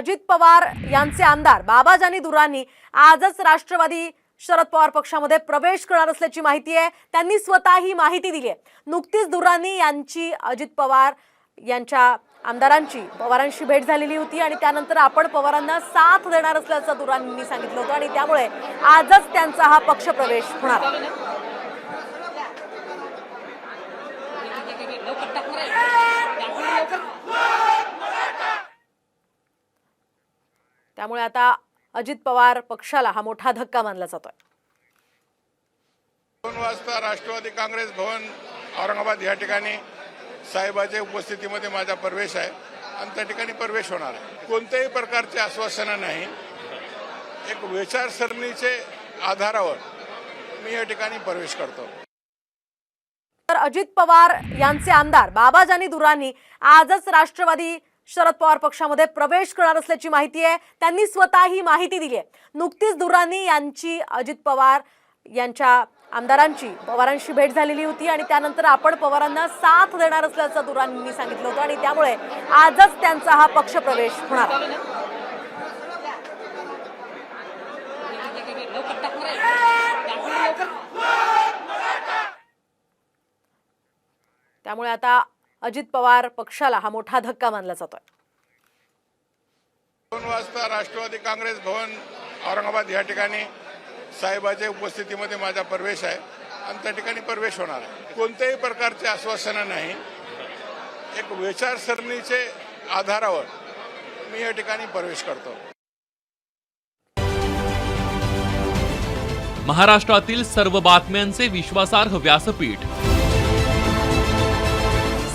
अजित पवार यांचे आमदार बाबाजानी दुरानी आजच राष्ट्रवादी शरद पवार पक्षामध्ये प्रवेश करणार असल्याची माहिती आहे. त्यांनी स्वतः ही माहिती दिली आहे. नुकतीच दुरानी यांची अजित पवार यांच्या आमदारांची पवारांशी भेट झालेली होती आणि त्यानंतर आपण पवारांना साथ देणार असल्याचं दुरानींनी सांगितलं होतं आणि त्यामुळे आजच त्यांचा हा पक्ष प्रवेश होणार. त्यामुळे आता अजित पवार पक्षाला हा मोठा धक्का मानला जातोय. दोन वाजता राष्ट्रवादी काँग्रेस भवन औरंगाबाद या ठिकाणी साहेबाच्या उपस्थितीमध्ये माझा प्रवेश आहे आणि त्या ठिकाणी प्रवेश होणार आहे. कोणत्याही प्रकारचे आश्वासनं नाही. एक विचारसरणीचे आधारावर मी या ठिकाणी प्रवेश करतो. तर अजित पवार यांचे आमदार बाबाजानी दुरांनी आजच राष्ट्रवादी शरद पवार पक्षामध्ये प्रवेश करणार असल्याची माहिती आहे. त्यांनी स्वतः ही माहिती दिली आहे. नुकतीच दुरानी यांची अजित पवार यांच्या आमदारांची पवारांशी भेट झालेली होती आणि त्यानंतर आपण पवारांना साथ देणार असल्याचं दुरांनी सांगितलं होतं आणि त्यामुळे आजच त्यांचा हा पक्ष प्रवेश होणार त्यामुळे आता अजित पवार पक्षाला हा मोठा धक्का मानला जातोय. दोन वाजता राष्ट्रवादी काँग्रेस भवन औरंगाबाद या ठिकाणी साहेबाच्या उपस्थितीमध्ये माझा प्रवेश आहे. आणि त्या ठिकाणी प्रवेश होणार आहे. कोणत्याही प्रकारचे आश्वासनं नाही. एक विचारसरणीचे आधारावर मी या ठिकाणी प्रवेश करतो. महाराष्ट्रातील सर्व बातम्यांचे विश्वासार्ह व्यासपीठ